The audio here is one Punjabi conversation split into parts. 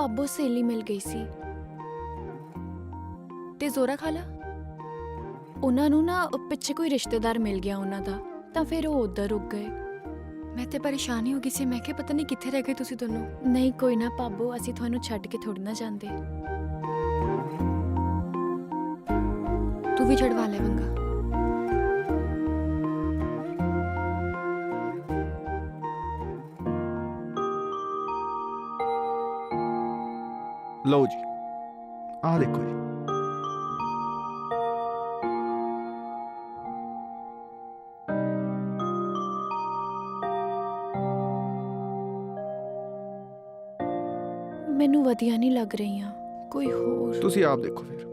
ਪਾਬੋ ਸਹੇਲੀ ਮਿਲ ਗਈ ਸੀ ਤੇ ਜ਼ੋਰਾ ਖਾਲਾ ਉਹਨਾਂ ਨੂੰ ਨਾ ਪਿੱਛੇ ਕੋਈ ਰਿਸ਼ਤੇਦਾਰ ਮਿਲ ਗਿਆ ਉਹਨਾਂ ਦਾ ਤਾਂ ਫਿਰ ਉਹ ਉਧਰ ਰੁਕ ਗਏ ਮੈਂ ਤੇ ਪਰੇਸ਼ਾਨ ਹੀ ਹੋ ਗਈ ਸੀ ਮੈਂ ਕਿਹਾ ਪਤਾ ਨਹੀਂ ਕਿੱਥੇ ਰਹਿ ਗਏ ਤੁਸੀਂ ਦੋਨੋਂ ਨਹੀਂ ਕੋਈ ਨਾ ਪਾਬੋ ਅਸੀਂ ਤੁਹਾਨੂੰ ਛੱਡ ਕੇ ਥੋੜੀ ਨਾ ਜਾਂਦੇ ਤੂੰ ਵੀ ਛਡਵਾ ਲੈ ਵੰਗਾ ਲਓ ਜੀ ਆਹ ਦੇਖੋ ਜੀ ਮੈਨੂੰ ਵਧੀਆ ਨਹੀਂ ਲੱਗ ਰਹੀਆਂ। ਕੋਈ ਹੋਰ? ਤੁਸੀਂ ਆਪ ਦੇਖੋ ਫਿਰ।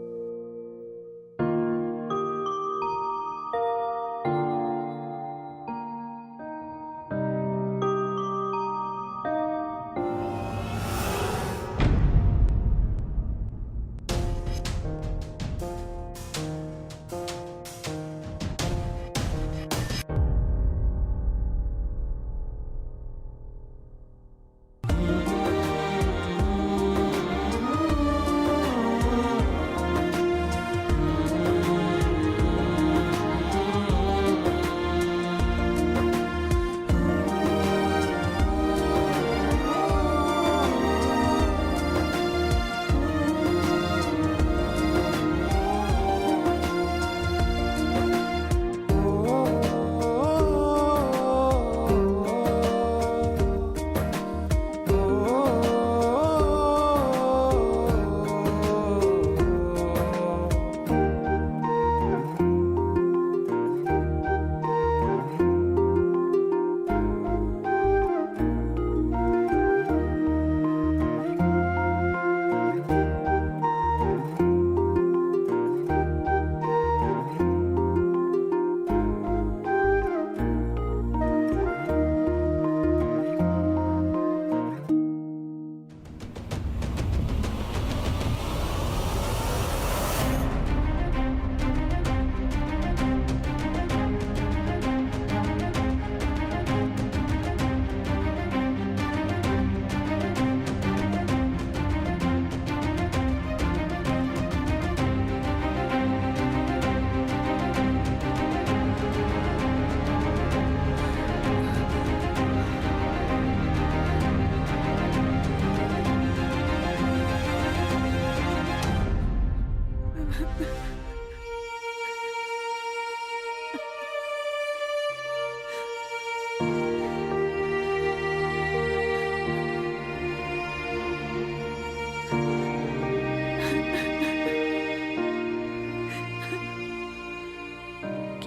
ਕਿ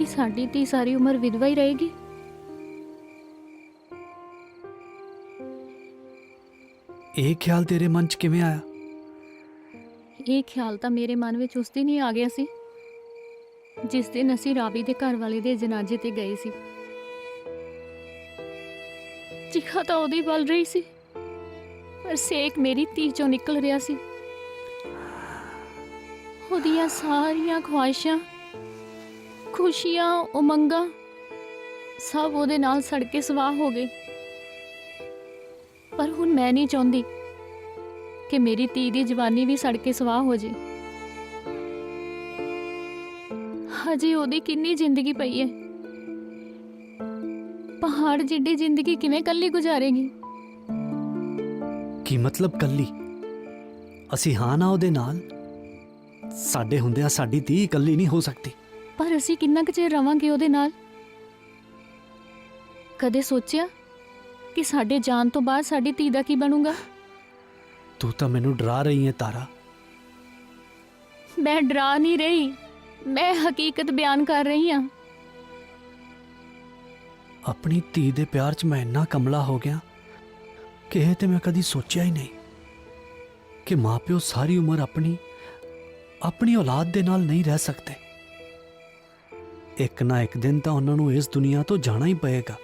ਸਾਡੀ ਧੀ ਸਾਰੀ ਉਮਰ ਵਿਧਵਾ ਹੀ ਰਹੇਗੀ? ਇਹ ਖਿਆਲ ਤੇਰੇ ਮਨ 'ਚ ਕਿਵੇਂ ਆਇਆ? ਇਹ ਖਿਆਲ ਤਾਂ ਮੇਰੇ ਮਨ ਵਿੱਚ ਉਸ ਦਿਨ ਹੀ ਆ ਗਿਆ ਸੀ ਜਿਸ ਦਿਨ ਅਸੀਂ ਰਾਵੀ ਦੇ ਘਰ ਵਾਲੇ ਦੇ ਜਨਾਜ਼ੇ ਤੇ ਗਏ ਸੀ। ਚਿਖਾ ਤਾਂ ਉਹਦੀ ਬਲ ਰਹੀ ਸੀ, ਪਰ ਸੇਕ ਮੇਰੀ ਧੀ ਚੋਂ ਨਿਕਲ ਰਿਹਾ ਸੀ। ਉਹਦੀਆਂ ਸਾਰੀਆਂ ਖੁਆਇਸ਼ਾਂ, ਖੁਸ਼ੀਆਂ, ਉਮੰਗਾਂ ਸਭ ਉਹਦੇ ਨਾਲ ਸੜ ਕੇ ਸਵਾਹ ਹੋ ਗਏ ਪਰ ਹੁਣ ਮੈਂ ਨਹੀਂ ਚਾਹੁੰਦੀ ਕਿ ਮੇਰੀ ਧੀ ਦੀ ਜਵਾਨੀ ਵੀ ਸੜ ਕੇ ਸਵਾਹ ਹੋ ਜੇ। ਹਜੇ ਉਹਦੀ ਕਿੰਨੀ ਜ਼ਿੰਦਗੀ ਪਈ ਹੈ? ਪਹਾੜ ਜਿੱਡੀ ਜ਼ਿੰਦਗੀ ਕਿਵੇਂ ਕੱਲੀ ਗੁਜ਼ਾਰੇਗੀ? ਕੀ ਮਤਲਬ ਕੱਲੀ? ਅਸੀਂ ਹਾਂ ਨਾ ਉਹਦੇ ਨਾਲ। ਸਾਡੇ ਹੁੰਦਿਆਂ ਸਾਡੀ ਧੀ ਇਕੱਲੀ ਨਹੀਂ ਹੋ ਸਕਦੀ। ਪਰ ਅਸੀਂ ਕਿੰਨਾ ਕੁ ਚਿਰ ਰਵਾਂਗੇ ਉਹਦੇ ਨਾਲ? ਕਦੇ ਸੋਚਿਆ ਕਿ ਸਾਡੇ ਜਾਣ ਤੋਂ ਬਾਅਦ ਸਾਡੀ ਧੀ ਦਾ ਕੀ ਬਣੂਗਾ? ਤੂੰ ਤਾਂ ਮੈਨੂੰ ਡਰਾ ਰਹੀ ਹੈ ਤਾਰਾ। ਮੈਂ ਡਰਾ ਨਹੀਂ ਰਹੀ। ਮੈਂ ਹਕੀਕਤ ਬਿਆਨ ਕਰ ਰਹੀ ਹਾਂ ਆਪਣੀ ਧੀ ਦੇ ਪਿਆਰ 'ਚ ਮੈਂ ਇੰਨਾ ਕਮਲਾ ਹੋ ਗਿਆ ਕਿ ਇਹ ਤੇ ਮੈਂ ਕਦੀ ਸੋਚਿਆ ਹੀ ਨਹੀਂ ਕਿ ਮਾਪਿਓ ਸਾਰੀ ਉਮਰ ਆਪਣੀ ਆਪਣੀ ਔਲਾਦ ਦੇ ਨਾਲ ਨਹੀਂ ਰਹਿ ਸਕਦੇ। ਇੱਕ ਨਾ ਇੱਕ ਦਿਨ ਤਾਂ ਉਹਨਾਂ ਨੂੰ ਇਸ ਦੁਨੀਆ ਤੋਂ ਜਾਣਾ ਹੀ ਪਏਗਾ।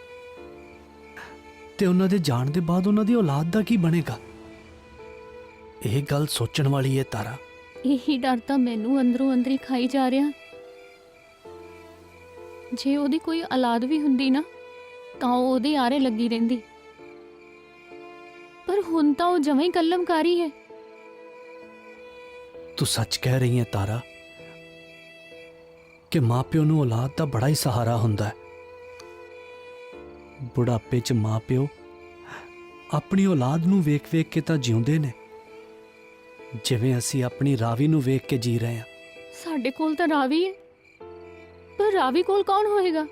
ਤੇ ਉਹਨਾਂ ਦੇ ਜਾਣ ਦੇ ਬਾਅਦ ਉਹਨਾਂ ਦੀ ਔਲਾਦ ਦਾ ਕੀ ਬਣੇਗਾ? ਇਹ ਗੱਲ ਸੋਚਣ ਵਾਲੀ ਹੈ ਤਾਰਾ। ਇਹੀ ਡਰ ਤਾਂ ਮੈਨੂੰ ਅੰਦਰੋਂ ਅੰਦਰੀ ਖਾਈ ਜਾ ਰਿਹਾ। ਜੇ ਉਹਦੀ ਕੋਈ ਔਲਾਦ ਵੀ ਹੁੰਦੀ ਨਾ ਤਾਂ ਉਹ ਉਹਦੇ ਆਰੇ ਲੱਗੀ ਰਹਿੰਦੀ। ਪਰ ਹੁਣ ਤਾਂ ਉਹ ਜਮਾਂ ਹੀ ਕਲਮਕਾਰੀ ਹੈ। ਤੂੰ ਸੱਚ ਕਹਿ ਰਹੀ ਹੈ ਤਾਰਾ ਕਿ ਮਾਪਿਓ ਨੂੰ ਔਲਾਦ ਦਾ ਬੜਾ ਹੀ ਸਹਾਰਾ ਹੁੰਦਾ ਹੈ। ਬੁਢਾਪੇ 'ਚ ਮਾਪਿਓ ਆਪਣੀ ਔਲਾਦ ਨੂੰ ਵੇਖ-ਵੇਖ ਕੇ ਤਾਂ ਜਿਉਂਦੇ ਨੇ। ਜਿਵੇਂ ਅਸੀਂ ਆਪਣੀ ਰਾਵੀ ਨੂੰ ਵੇਖ ਕੇ ਜੀ ਰਹੇ ਹਾਂ। ਸਾਡੇ ਕੋਲ ਤਾਂ ਰਾਵੀ ਹੈ। ਪਰ ਰਾਵੀ ਕੋਲ ਕੌਣ ਹੋਏਗਾ?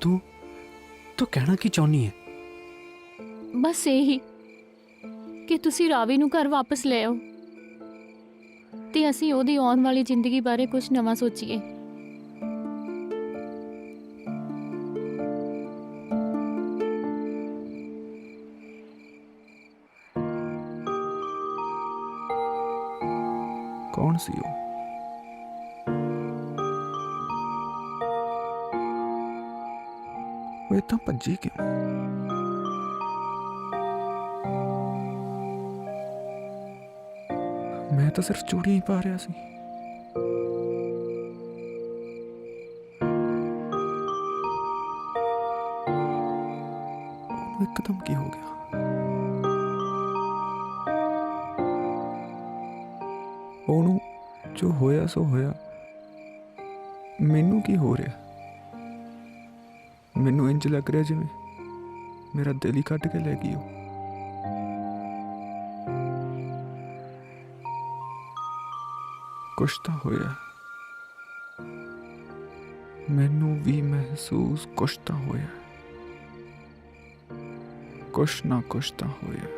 ਤੂੰ ਤੂੰ ਕਹਿਣਾ ਕੀ ਚਾਹੁੰਦੀ ਹੈ ਬਸ ਇਹੀ ਕਿ ਤੁਸੀਂ ਰਾਵੀ ਨੂੰ ਘਰ ਵਾਪਸ ਲੈ ਆਓ ਤੇ ਅਸੀਂ ਉਹਦੀ ਆਉਣ ਵਾਲੀ ਜ਼ਿੰਦਗੀ ਬਾਰੇ ਕੁਝ ਨਵਾਂ ਸੋਚੀਏ। ਕੌਣ ਸੀ ਉਹ? ਉਹ ਤਾਂ ਭੱਜੀ ਕਿਉਂ? ਮੈਂ ਤਾਂ ਸਿਰਫ ਚੂੜੀਆਂ ਹੀ ਪਾ ਰਿਹਾ ਸੀ। ਉਹਨੂੰ ਇੱਕਦਮ ਕੀ ਹੋ ਗਿਆ? ਉਹਨੂੰ ਜੋ ਹੋਇਆ ਸੋ ਹੋਇਆ, ਮੈਨੂੰ ਕੀ ਹੋ ਰਿਹਾ? ਮੈਨੂੰ ਇੰਜ ਲੱਗ ਰਿਹਾ ਜਿਵੇਂ ਮੇਰਾ ਦਿਲ ਹੀ ਕੱਢ ਕੇ ਲੈ ਗਈ ਉਹ ਕੁਛ ਤਾਂ ਹੋਇਆ। ਮੈਨੂੰ ਵੀ ਮਹਿਸੂਸ ਕੁਛ ਤਾਂ ਹੋਇਆ। ਕੁਛ ਨਾ ਕੁਛ ਤਾਂ ਹੋਇਆ।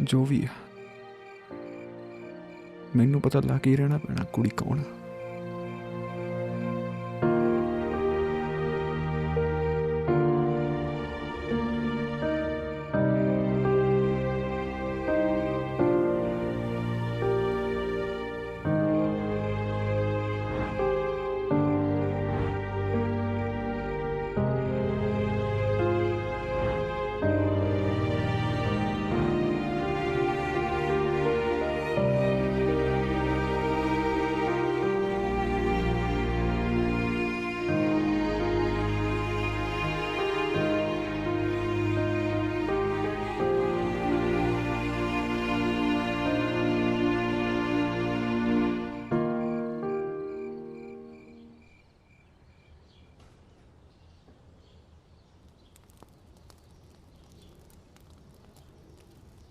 ਜੋ ਵੀ ਹੈ ਮੈਨੂੰ ਪਤਾ ਲੱਗ ਹੀ ਰਹਿਣਾ ਪੈਣਾ ਕੁੜੀ ਕੌਣ ਆ।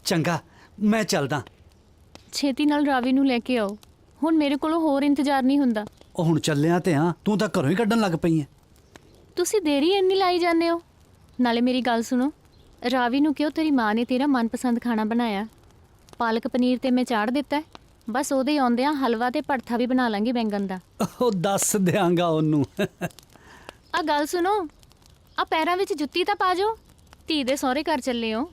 ਚੰਗਾ ਮੈਂ ਚੱਲਦਾ। ਛੇਤੀ ਨਾਲ ਰਾਵੀ ਨੂੰ ਲੈ ਕੇ ਆਓ। ਹੁਣ ਮੇਰੇ ਕੋਲੋਂ ਹੋਰ ਇੰਤਜ਼ਾਰ ਨਹੀਂ ਹੁੰਦਾ। ਉਹ ਹੁਣ ਚੱਲਿਆ ਤੇ ਆ ਤੂੰ ਤਾਂ ਘਰੋਂ ਹੀ ਕੱਢਣ ਲੱਗ ਪਈ ਹੈ ਤੁਸੀਂ ਦੇਰੀ ਇੰਨੀ ਲਾਈ ਜਾਂਦੇ ਹੋ। ਨਾਲੇ ਮੇਰੀ ਗੱਲ ਸੁਣੋ ਰਾਵੀ ਨੂੰ ਕਿਉਂ ਤੇਰੀ ਮਾਂ ਨੇ ਤੇਰਾ ਮਨਪਸੰਦ ਖਾਣਾ ਬਣਾਇਆ? ਪਾਲਕ ਪਨੀਰ ਤੇ ਮੈਂ ਚਾੜ ਦਿੱਤਾ ਹੈ। ਬਸ ਉਹਦੇ ਆਉਂਦਿਆਂ ਹਲਵਾ ਤੇ ਭੜਥਾ ਵੀ ਬਣਾ ਲਾਂਗੀ ਬੈਂਗਣ ਦਾ। ਉਹ ਦੱਸ ਦਿਆਂਗਾ ਉਹਨੂੰ। ਆ ਗੱਲ ਸੁਣੋ ਆ ਪੈਰਾਂ ਵਿੱਚ ਜੁੱਤੀ ਤਾਂ ਪਾ ਜਾਓ। ਧੀ ਦੇ ਸਹੁਰੇ ਘਰ ਚੱਲੇ ਹੋ।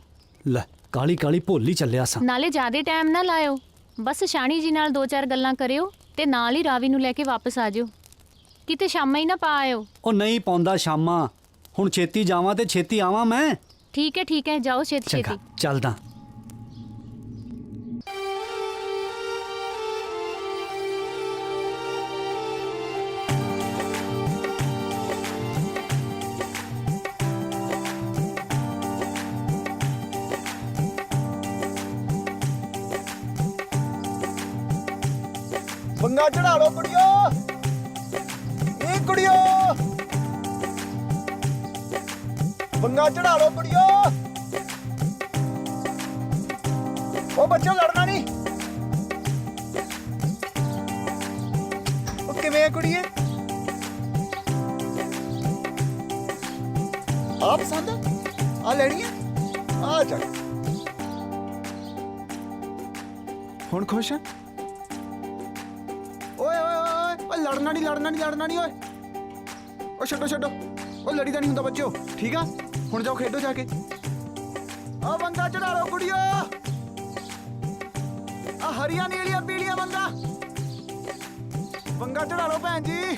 ਲੈ ਕਾਲੀ ਕਾਲੀ ਭੁੱਲ ਹੀ ਚੱਲਿਆ ਸਾਂ। ਨਾਲੇ ਜ਼ਿਆਦੇ ਟਾਈਮ ਨਾ ਲਾਇਓ। ਬਸ ਸ਼ਾਣੀ ਜੀ ਨਾਲ ਦੋ ਚਾਰ ਗੱਲਾਂ ਕਰਿਓ ਤੇ ਨਾਲ ਹੀ ਰਾਵੀ ਨੂੰ ਲੈ ਕੇ ਵਾਪਸ ਆ ਜਾਓ। ਕਿਤੇ ਸ਼ਾਮਾਂ ਹੀ ਨਾ ਪਾ ਆਇਓ। ਉਹ ਨਹੀਂ ਪਾਉਂਦਾ ਸ਼ਾਮਾਂ। ਹੁਣ ਛੇਤੀ ਜਾਵਾਂ ਤੇ ਛੇਤੀ ਆਵਾਂ ਮੈਂ। ਠੀਕ ਹੈ ਠੀਕ ਹੈ ਜਾਓ ਛੇਤੀ ਚੰਗਾ ਛੇਤੀ ਚੱਲਦਾ। ਬੰਗਾ ਚੜਾ ਲਓ ਕੁੜੀਓ। ਇਹ ਕੁੜੀਓ। ਬੰਗਾ ਚੜਾ ਲਓ ਕੁੜੀਓ। ਉਹ ਬੱਚੋ ਲੜਨਾ ਨਹੀਂ। ਉਹ ਕਿਵੇਂ ਆ ਕੁੜੀਏ? ਆ ਪਸੰਦ ਆ? ਲੈਣੀ ਆ? ਆ ਜਾ ਹੁਣ ਖੁਸ਼ ਹੈ ਓਏ ਲੜਨਾ ਨਹੀਂ ਲੜਨਾ ਨਹੀਂ ਲੜਨਾ ਨਹੀਂ ਓਏ। ਓ ਛੱਡੋ ਛੱਡੋ। ਓ ਲੜੀਦਾ ਨਹੀਂ ਹੁੰਦਾ ਬੱਚਿਓ। ਠੀਕ ਆ? ਹੁਣ ਜਾਓ ਖੇਡੋ ਜਾ ਕੇ। ਆ ਬੰਦਾ ਚੜਾ ਲਓ ਕੁੜੀਓ। ਆ ਹਰੀਆਂ ਨੀਲੀਆਂ, ਪੀਲੀਆਂ ਬੰਦਾ। ਬੰਗਾ ਚੜਾ ਲਓ ਭੈਣ ਜੀ।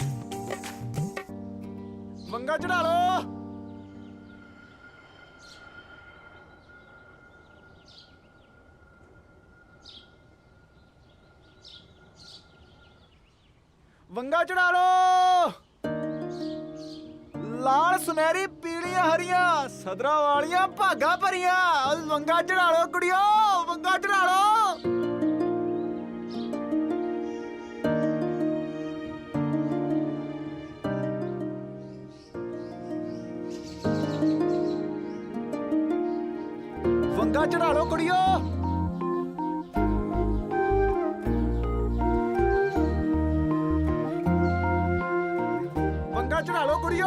ਬੰਗਾ ਚੜਾ ਲਓ। ਵੰਗਾ ਚੜਾ ਲੋ ਲਾਲ ਸੁਨਹਿਰੀ, ਪੀਲੀਆਂ ਹਰੀਆਂ, ਸਦਰਾਂ ਵਾਲੀਆਂ, ਭਾਗਾ ਭਰੀਆਂ। ਓਏ ਵੰਗਾ ਚੜਾ ਲੋ ਕੁੜੀਓ, ਵੰਗਾ ਚੜਾ ਲੋ ਵੰਗਾ ਚੜਾ ਲੋ ਕੁੜੀਓ। ਚੜਾ ਲੋ ਕੁੜੀਓ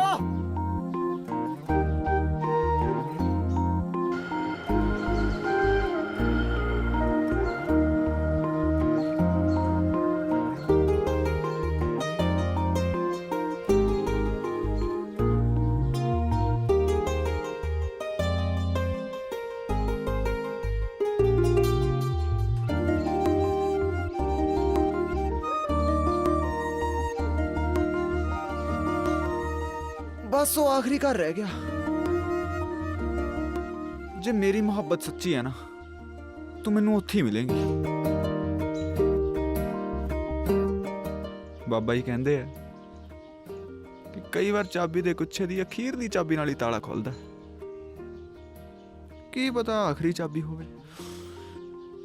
ਬਸ ਉਹ ਆਖਰੀ ਘਰ ਰਹਿ ਗਿਆ। ਜੇ ਮੇਰੀ ਮੁਹੱਬਤ ਸੱਚੀ ਹੈ ਨਾ ਤੂੰ ਮੈਨੂੰ ਉੱਥੇ ਹੀ ਮਿਲੇਂਗੀ। ਬਾਬਾ ਜੀ ਕਹਿੰਦੇ ਆ ਕਿ ਕਈ ਵਾਰ ਚਾਬੀ ਦੇ ਗੁੱਛੇ ਦੀ ਅਖੀਰ ਦੀ ਚਾਬੀ ਨਾਲ ਹੀ ਤਾਲਾ ਖੁੱਲਦਾ। ਕੀ ਪਤਾ ਆਖਰੀ ਚਾਬੀ ਹੋਵੇ।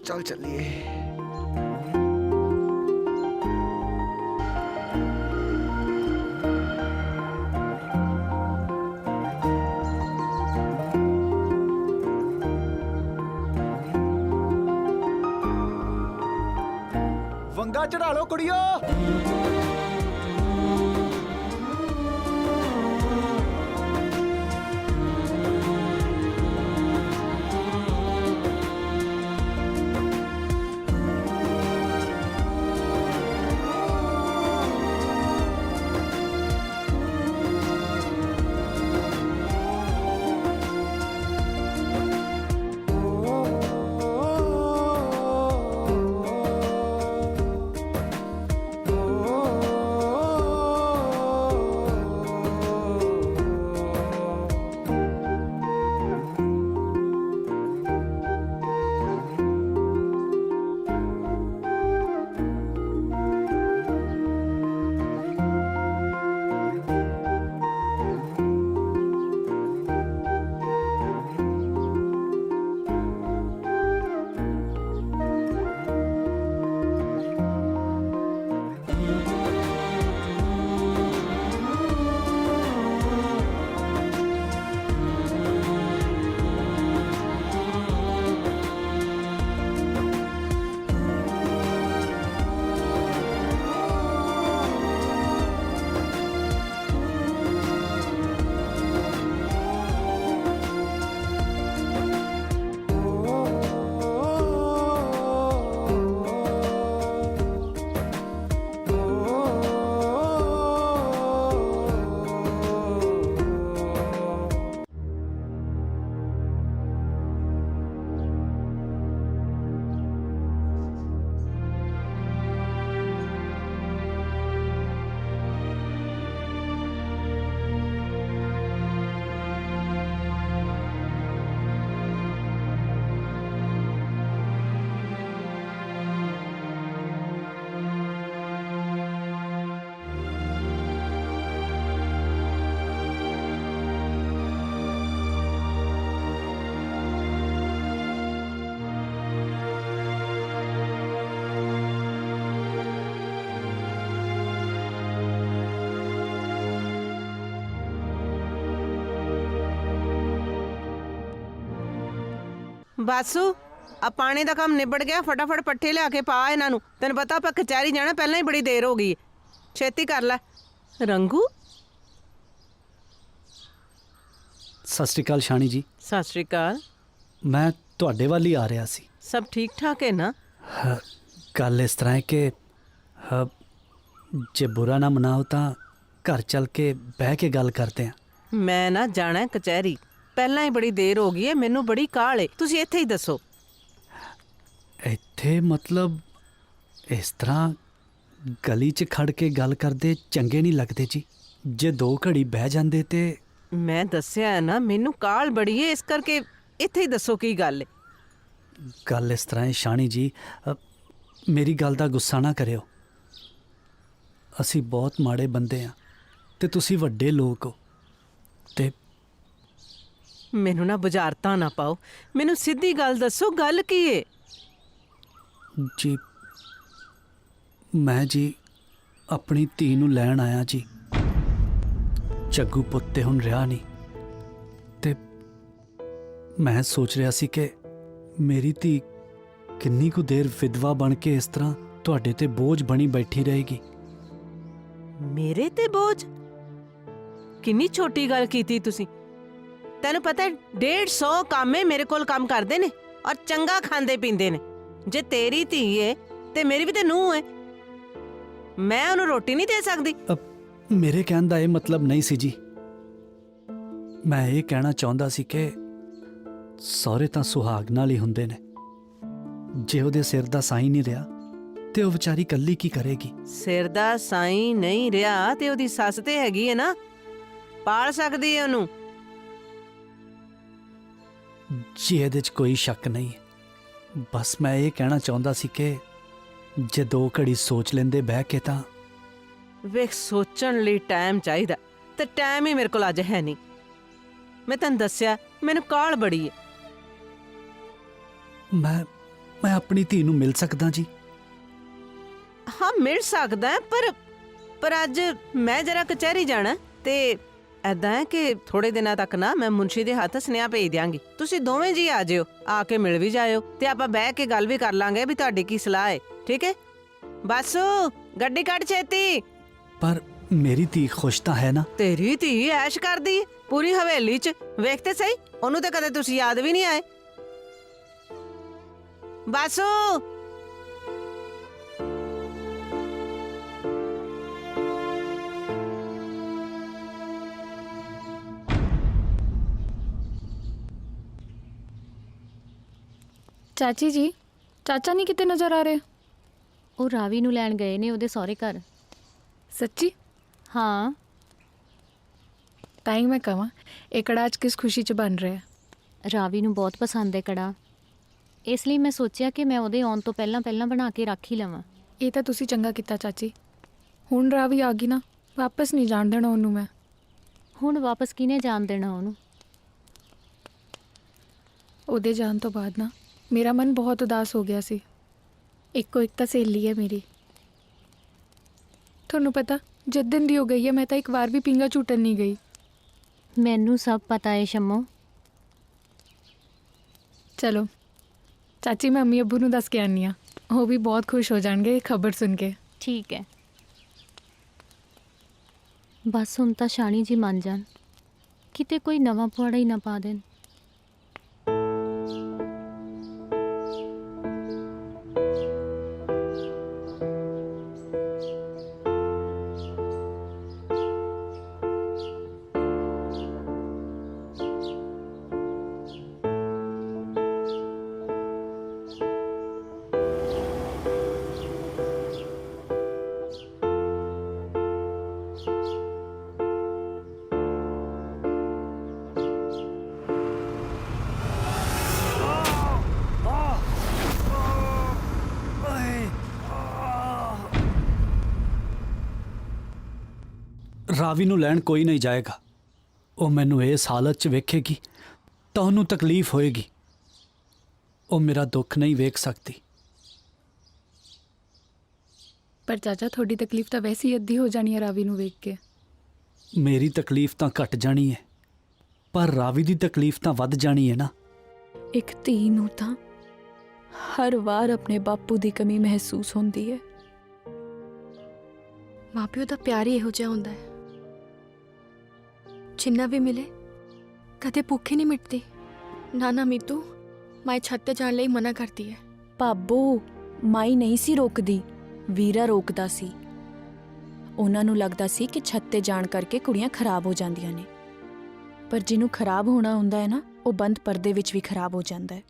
ਚੱਲ ਚੱਲੀਏ। ਚੜਾ ਲਓ ਕੁੜੀਓ। ਬਾਸੂ ਆ ਪਾਣੀ ਦਾ ਕੰਮ ਨਿਬੜ ਗਿਆ ਫਟਾਫਟ ਪੱਠੇ ਲਿਆ ਕੇ ਪਾ ਇਹਨਾਂ ਨੂੰ। ਤੈਨੂੰ ਪਤਾ ਆਪਾਂ ਕਚਹਿਰੀ ਜਾਣਾ ਪਹਿਲਾਂ ਹੀ ਬੜੀ ਦੇਰ ਹੋ ਗਈ ਹੈ। ਛੇਤੀ ਕਰ ਲੈ। ਰੰਗੂ? ਸਤਿ ਸ਼੍ਰੀ ਅਕਾਲ ਸ਼ਾਨੀ ਜੀ। ਸਤਿ ਸ਼੍ਰੀ ਅਕਾਲ। ਮੈਂ ਤੁਹਾਡੇ ਵੱਲ ਹੀ ਆ ਰਿਹਾ ਸੀ। ਸਭ ਠੀਕ ਠਾਕ ਹੈ ਨਾ? ਹ, ਗੱਲ ਇਸ ਤਰ੍ਹਾਂ ਹੈ ਕਿ ਹ, ਜੇ ਬੁਰਾ ਨਾ ਮਨਾਓ ਤਾਂ ਘਰ ਚੱਲ ਕੇ ਬਹਿ ਕੇ ਗੱਲ ਕਰਦੇ ਹਾਂ ਮੈਂ ਨਾ ਜਾਣਾ ਹੈ ਕਚਹਿਰੀ। ਪਹਿਲਾਂ ਹੀ ਬੜੀ ਦੇਰ ਹੋ ਗਈ ਹੈ ਮੈਨੂੰ ਬੜੀ ਕਾਹਲ ਹੈ ਤੁਸੀਂ ਇੱਥੇ ਹੀ ਦੱਸੋ। ਇੱਥੇ ਮਤਲਬ ਇਸ ਤਰ੍ਹਾਂ ਗਲੀ 'ਚ ਖੜ ਕੇ ਗੱਲ ਕਰਦੇ ਚੰਗੇ ਨਹੀਂ ਲੱਗਦੇ ਜੀ। ਜੇ ਦੋ ਘੜੀ ਬਹਿ ਜਾਂਦੇ ਤੇ ਮੈਂ ਦੱਸਿਆ ਹੈ ਨਾ ਮੈਨੂੰ ਕਾਹਲ ਬੜੀ ਹੈ ਇਸ ਕਰਕੇ ਇੱਥੇ ਹੀ ਦੱਸੋ ਕੀ ਗੱਲ ਹੈ ਗੱਲ ਇਸ ਤਰ੍ਹਾਂ ਹੈ ਸ਼ਾਨੀ ਜੀ ਅ, ਮੇਰੀ ਗੱਲ ਦਾ ਗੁੱਸਾ ਨਾ ਕਰਿਓ। ਅਸੀਂ ਬਹੁਤ ਮਾੜੇ ਬੰਦੇ ਆ ਤੇ ਤੁਸੀਂ ਵੱਡੇ ਲੋਕ ਹੋ ਤੇ ਮੈਨੂੰ ਨਾ ਬੁਝਾਰਤਾਂ ਨਾ ਪਾਓ। ਮੈਨੂੰ ਸਿੱਧੀ ਗੱਲ ਦੱਸੋ ਗੱਲ ਕੀ ਏ? ਜੀ ਮੈਂ ਜੀ ਆਪਣੀ ਧੀ ਨੂੰ ਲੈਣ ਆਇਆ ਜੀ। ਜੱਗੂ ਪੁੱਤ ਤੇ ਹੁਣ ਰਿਹਾ ਨਹੀਂ। ਤੇ ਮੈਂ ਸੋਚ ਰਿਹਾ ਸੀ ਕਿ ਮੇਰੀ ਧੀ ਕਿੰਨੀ ਕੁ ਦੇਰ ਵਿਧਵਾ ਬਣ ਕੇ ਇਸ ਤਰ੍ਹਾਂ ਤੁਹਾਡੇ ਤੇ ਬੋਝ ਬਣੀ ਬੈਠੀ ਰਹੇਗੀ। ਮੇਰੇ ਤੇ ਬੋਝ? ਕਿੰਨੀ ਛੋਟੀ ਗੱਲ ਕੀਤੀ ਤੁਸੀਂ। ਤੈਨੂੰ ਪਤਾ 150 ਕਾਮੇ ਮੇਰੇ ਕੋਲ ਕੰਮ ਕਰਦੇ ਨੇ ਔਰ ਚੰਗਾ ਖਾਂਦੇ ਪੀਂਦੇ ਨੇ। ਜੇ ਤੇਰੀ ਧੀ ਏ ਤੇ ਮੇਰੀ ਵੀ ਤੇ ਨੂੰਹ ਏ। ਮੈਂ ਉਹਨੂੰ ਰੋਟੀ ਨਹੀਂ ਦੇ ਸਕਦੀ। ਅ, ਮੇਰੇ ਕਹਿਣ ਦਾ ਇਹ ਮਤਲਬ ਨਹੀਂ ਸੀ ਜੀ। ਮੈਂ ਇਹ ਕਹਿਣਾ ਚਾਹੁੰਦਾ ਸੀ ਕਿ ਸਹੁਰੇ ਤਾਂ ਸੁਹਾਗ ਨਾਲ ਹੀ ਹੁੰਦੇ ਨੇ। ਜੇ ਉਹਦੇ ਸਿਰ ਦਾ ਸਾਈ ਨਹੀਂ ਰਿਹਾ ਤੇ ਉਹ ਵਿਚਾਰੀ ਕੱਲੀ ਕੀ ਕਰੇਗੀ? ਸਿਰ ਦਾ ਸਾਈਂ ਨਹੀਂ ਰਿਹਾ ਤੇ ਉਹਦੀ ਸੱਸ ਤੇ ਹੈਗੀ ਏ ਨਾ। ਪਾਲ ਸਕਦੀ ਏ ਉਹਨੂੰ। ਜੀ ਇਹਦੇ 'ਚ ਕੋਈ ਸ਼ੱਕ ਨਹੀਂ। ਹੈ ਬਸ ਮੈਂ ਇਹ ਕਹਿਣਾ ਚਾਹੁੰਦਾ ਸੀ ਕਿ ਜੇ ਦੋ ਘੜੀ ਸੋਚ ਲੈਂਦੇ ਬਹਿ ਕੇ ਤਾਂ। ਵੇਖ ਸੋਚਣ ਲਈ ਟਾਈਮ ਚਾਹੀਦਾ ਤੇ ਟਾਈਮ ਹੀ ਮੇਰੇ ਕੋਲ ਅੱਜ ਹੈ ਨਹੀਂ। ਮੈਂ ਤੈਨੂੰ ਦੱਸਿਆ ਮੈਨੂੰ ਕਾਲ ਬੜੀ ਏ। ਮੈਂ ਮੈਂ ਆਪਣੀ ਧੀ ਨੂੰ ਮਿਲ ਸਕਦਾ ਜੀ? ਹਾਂ ਮਿਲ ਸਕਦਾ ਹੈ, ਪਰ ਪਰ ਅੱਜ ਮੈਂ ਜਰਾ ਕਚਹਿਰੀ ਜਾਣਾ ਤੇ ਐਦਾਂ ਹੈ ਕਿ ਥੋੜੇ ਦਿਨਾਂ ਤੱਕ ਨਾ ਮੈਂ ਮੁੰਸ਼ੀ ਦੇ ਹੱਥ ਸੁਨੇਹਾ ਭੇਜ ਦਿਆਂਗੀ। ਤੁਸੀਂ ਦੋਵੇਂ ਜੀ ਆ ਜਿਓ ਆ ਕੇ ਮਿਲ ਵੀ ਜਾਇਓ ਤੇ ਆਪਾਂ ਬਹਿ ਕੇ ਗੱਲ ਵੀ ਕਰ ਲਾਂਗੇ ਵੀ ਤੁਹਾਡੀ ਕੀ ਸਲਾਹ ਹੈ ਠੀਕ ਹੈ ਬਸ ਗੱਡੀ ਕੱਢ ਛੇਤੀ। ਪਰ ਮੇਰੀ ਧੀ ਖੁਸ਼ ਤਾਂ ਹੈ ਨਾ? ਤੇਰੀ ਧੀ ਐਸ਼ ਕਰਦੀ ਹੈ, ਪੂਰੀ ਹਵੇਲੀ 'ਚ। ਵੇਖ ਤੇ ਸਹੀ ਉਹਨੂੰ ਤਾਂ ਕਦੇ ਤੁਸੀਂ ਯਾਦ ਵੀ ਨਹੀਂ ਆਏ। ਬਸ ਚਾਚੀ ਜੀ ਚਾਚਾ ਨਹੀਂ ਕਿਤੇ ਨਜ਼ਰ ਆ ਰਹੇ? ਉਹ ਰਾਵੀ ਨੂੰ ਲੈਣ ਗਏ ਨੇ ਉਹਦੇ ਸਹੁਰੇ ਘਰ। ਸੱਚੀ? ਹਾਂ। ਤਾਂ ਹੀ ਮੈਂ ਕਹਾਂ ਇਹ ਕੜਾ ਅੱਜ ਕਿਸ ਖੁਸ਼ੀ 'ਚ ਬਣ ਰਿਹਾ? ਰਾਵੀ ਨੂੰ ਬਹੁਤ ਪਸੰਦ ਹੈ ਕੜਾ। ਇਸ ਲਈ ਮੈਂ ਸੋਚਿਆ ਕਿ ਮੈਂ ਉਹਦੇ ਆਉਣ ਤੋਂ ਪਹਿਲਾਂ ਪਹਿਲਾਂ ਬਣਾ ਕੇ ਰੱਖ ਹੀ ਲਵਾਂ। ਇਹ ਤਾਂ ਤੁਸੀਂ ਚੰਗਾ ਕੀਤਾ ਚਾਚੀ। ਹੁਣ ਰਾਵੀ ਆ ਗਈ ਨਾ ਵਾਪਸ ਨਹੀਂ ਜਾਣ ਦੇਣਾ ਉਹਨੂੰ ਮੈਂ। ਹੁਣ ਵਾਪਸ ਕਿਨੇ ਜਾਣ ਦੇਣਾ ਉਹਨੂੰ? ਉਹਦੇ ਜਾਣ ਤੋਂ ਬਾਅਦ ਨਾ। ਮੇਰਾ ਮਨ ਬਹੁਤ ਉਦਾਸ ਹੋ ਗਿਆ ਸੀ। ਇੱਕੋ ਇੱਕ ਤਾਂ ਸਹੇਲੀ ਹੈ ਮੇਰੀ। ਤੁਹਾਨੂੰ ਪਤਾ ਜਦ ਦਿਨ ਦੀ ਹੋ ਗਈ ਹੈ ਮੈਂ ਤਾਂ ਇੱਕ ਵਾਰ ਵੀ ਪਿੰਗਾ ਝੂਟਣ ਨਹੀਂ ਗਈ। ਮੈਨੂੰ ਸਭ ਪਤਾ ਹੈ ਸ਼ੰਮੋ। ਚਲੋ ਚਾਚੀ ਮੈਂ ਅੰਮੀ ਅੱਬੂ ਨੂੰ ਦੱਸ ਕੇ ਆਨੀ ਆ ਉਹ ਵੀ ਬਹੁਤ ਖੁਸ਼ ਹੋ ਜਾਣਗੇ ਇਹ ਖਬਰ ਸੁਣ ਕੇ। ਠੀਕ ਹੈ। ਬਸ ਹੁਣ ਤਾਂ ਸ਼ਾਣੀ ਜੀ ਮੰਨ ਜਾਣ। ਕਿਤੇ ਕੋਈ ਨਵਾਂ ਪੁਆੜਾ ਹੀ ਨਾ ਪਾ ਦੇਣ। ਰਾਵੀ ਨੂੰ ਲੈਣ ਕੋਈ ਨਹੀਂ ਜਾਏਗਾ। ਉਹ ਮੈਨੂੰ ਇਸ ਹਾਲਤ 'ਚ ਵੇਖੇਗੀ ਤਾਂ ਉਹਨੂੰ ਤਕਲੀਫ ਹੋਏਗੀ। ਉਹ ਮੇਰਾ ਦੁੱਖ ਨਹੀਂ ਵੇਖ ਸਕਦੀ। ਪਰ ਚਾਚਾ ਤੁਹਾਡੀ ਤਕਲੀਫ ਤਾਂ ਵੈਸੇ ਹੀ ਅੱਧੀ ਹੋ ਜਾਣੀ ਹੈ ਰਾਵੀ ਨੂੰ ਵੇਖ ਕੇ। ਮੇਰੀ ਤਕਲੀਫ ਤਾਂ ਘਟ ਜਾਣੀ ਹੈ ਪਰ ਰਾਵੀ ਦੀ ਤਕਲੀਫ ਤਾਂ ਵੱਧ ਜਾਣੀ ਹੈ ਨਾ। ਇੱਕ ਧੀ ਨੂੰ ਤਾਂ ਹਰ ਵਾਰ ਆਪਣੇ ਬਾਪੂ ਦੀ ਕਮੀ ਮਹਿਸੂਸ ਹੁੰਦੀ ਹੈ। ਮਾਪਿਓ ਦਾ ਪਿਆਰ ਹੀ ਇਹੋ ਜਿਹਾ ਹੁੰਦਾ ਹੈ। ਜਿੰਨਾ ਵੀ ਮਿਲੇ ਕਦੇ ਭੁੱਖੇ ਨਹੀਂ ਮਿਟਦੀ ਨਾ ਨਾ ਮੀਤੂ ਮਾਈ ਛੱਤ ਤੇ ਜਾਣ ਲਈ ਮਨਾ ਕਰਦੀ ਹੈ ਪਾਬੋ ਮਾਈ ਨਹੀਂ ਸੀ ਰੋਕਦੀ ਵੀਰਾ ਰੋਕਦਾ ਸੀ ਉਹਨਾਂ ਨੂੰ ਲੱਗਦਾ ਸੀ ਕਿ ਛੱਤ ਤੇ ਜਾਣ ਕਰਕੇ ਕੁੜੀਆਂ ਖਰਾਬ ਹੋ ਜਾਂਦੀਆਂ ਨੇ ਪਰ ਜਿਹਨੂੰ ਖਰਾਬ ਹੋਣਾ ਹੁੰਦਾ ਹੈ ਨਾ ਉਹ ਬੰਦ ਪਰਦੇ ਵਿੱਚ ਵੀ ਖਰਾਬ ਹੋ ਜਾਂਦਾ ਹੈ